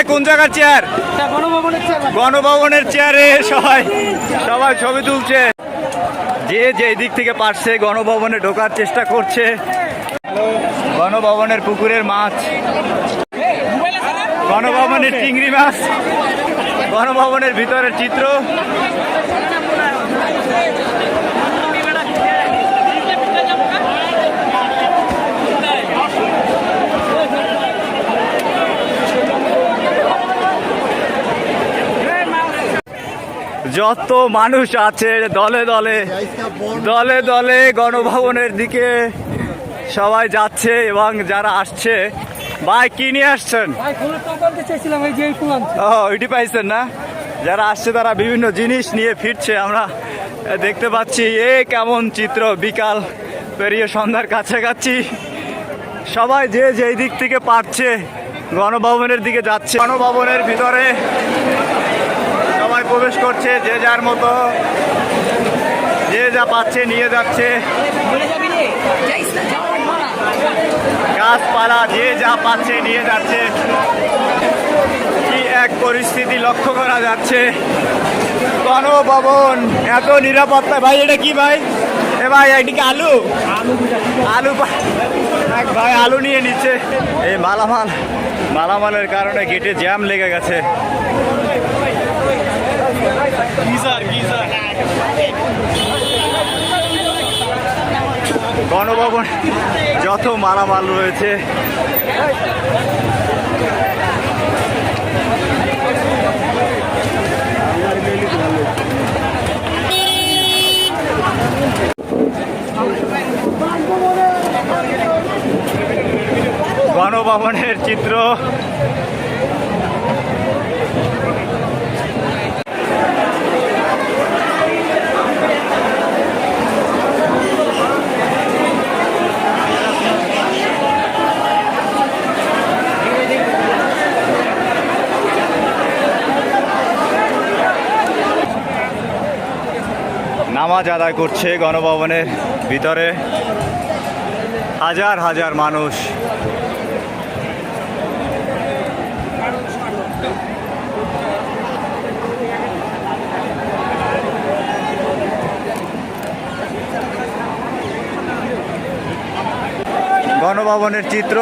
এটা কোন জায়গার চেয়ার গণভবনের চেয়ার গণভবনের চেয়ারে সবাই সবাই ছবি তুলছে। যে যে দিক থেকে পারছে গণভবনে ঢোকার চেষ্টা করছে। গণভবনের পুকুরের মাছ। গণভবনের চিংড়ি মাছ। গণভবনের ভিতরের চিত্র। যত মানুষ আছে দলে দলে দলে দলে গণভবনের দিকে সবাই যাচ্ছে এবং যারা আসছে ভাই কি নিয়ে আসছেন? ও ওইটি পাইছেন না? যারা আসছে তারা বিভিন্ন জিনিস নিয়ে ফিরছে আমরা দেখতে পাচ্ছি এ কেমন চিত্র বিকাল পেরিয়ে সন্ধ্যার কাছাকাছি। সবাই যে যেই দিক থেকে পারছে গণভবনের দিকে যাচ্ছে। গণভবনের ভিতরে প্রবেশ করছে, যে যার মতো, যে যা পাচ্ছে, নিয়ে যাচ্ছে। গাছপালা, যে যা পাচ্ছে, নিয়ে যাচ্ছে। কি এক পরিস্থিতি লক্ষ্য করা যাচ্ছে। গণভবন, এত নিরাপত্তা। ভাই, এটা কি ভাই? এ ভাই, এদিকে আলু। আলু এক ভাই, আলু নিয়ে নিচ্ছে। এই মালামাল, মালামালের কারণে গেটে জ্যাম লেগে গেছে। গণভবন যত মালামাল রয়েছে। গণভবনের চিত্র নামাজ আদায় করছে গণভবনের ভিতরে। হাজার হাজার মানুষ। গণভবনের চিত্র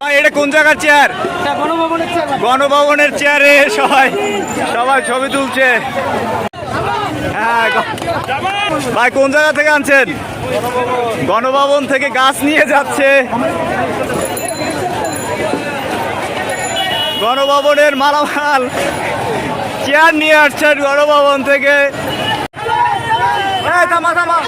ভাই, এটা কোন জায়গার চেয়ার এটা গণভবনের চেয়ার গণভবনের চেয়ারে সবাই সবাই ছবি তুলছে। হ্যাঁ ভাই কোন জায়গা থেকে আনছেন? গণভবন থেকে গাছ নিয়ে যাচ্ছে। গণভবনের মালামাল চেয়ার নিয়ে আসছেন গণভবন থেকে। থামা থামা।